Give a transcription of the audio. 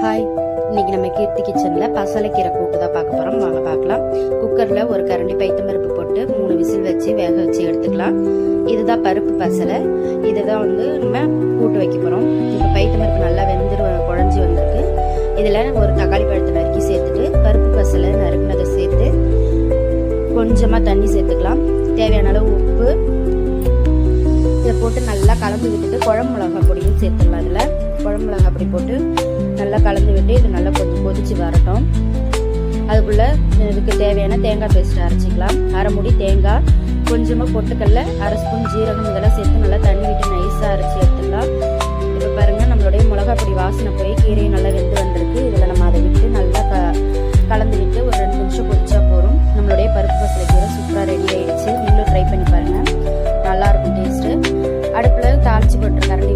Hi இன்னைக்கு நம்ம கீர்த்தி கிச்சனில் பசலைக்கீரை கூட்டு தான் பார்க்க போகிறோம் வாங்க பார்க்கலாம். குக்கரில் ஒரு கரண்டி பைத்தம் பருப்பு போட்டு மூணு விசில் வச்சு வேக வச்சு எடுத்துக்கலாம். இதுதான் பருப்பு பசலை. இதுதான் வந்து நம்ம கூட்டு வைக்க போகிறோம் இப்போ பைத்தம் பருப்பு நல்லா வெந்துரு குழஞ்சி வந்திருக்கு. இதில் ஒரு தக்காளி பழத்தை நறுக்கி சேர்த்துட்டு பருப்பு பசலை நறுக்குனதை சேர்த்து கொஞ்சமாக தண்ணி சேர்த்துக்கலாம். தேவையான அளவு உப்பு இதை போட்டு நல்லா கலந்து விட்டுட்டு குழம்பு மிளகாய் பொடியும் சேர்த்துக்கலாம் அதில் குழம்புலங்க அப்படி போட்டு நல்லா கலந்து விட்டு இது நல்லா கொஞ்சம் கொதிச்சு வரட்டும். அதுக்குள்ளே இதுக்கு தேவையான தேங்காய் பேஸ்ட்டு அரைச்சிக்கலாம். அரை முடி தேங்காய் கொஞ்சமாக பொட்டுக்கல்ல அரை ஸ்பூன் ஜீரகம் இதெல்லாம் சேர்த்து நல்லா தண்ணி விட்டு நைஸாக அரைச்சி எடுத்துக்கலாம். இப்போ பாருங்கள் நம்மளுடைய மிளகா அப்படி வாசனை போய் கீரையும் நல்லா வெந்து வந்திருக்கு. இதில் நம்ம அதை விட்டு நல்லா க கலந்து விட்டு ஒரு ரெண்டு நிமிஷம் பொடிச்சா போகிறோம் நம்மளுடைய பருப்பு பசலை கீரை சூப்பராக ரெடி ஆகிடுச்சு நீங்களும் ட்ரை பண்ணி பாருங்கள் நல்லாயிருக்கும் டேஸ்ட்டு அடுப்பில் தாளிச்சு போட்டு கரண்டி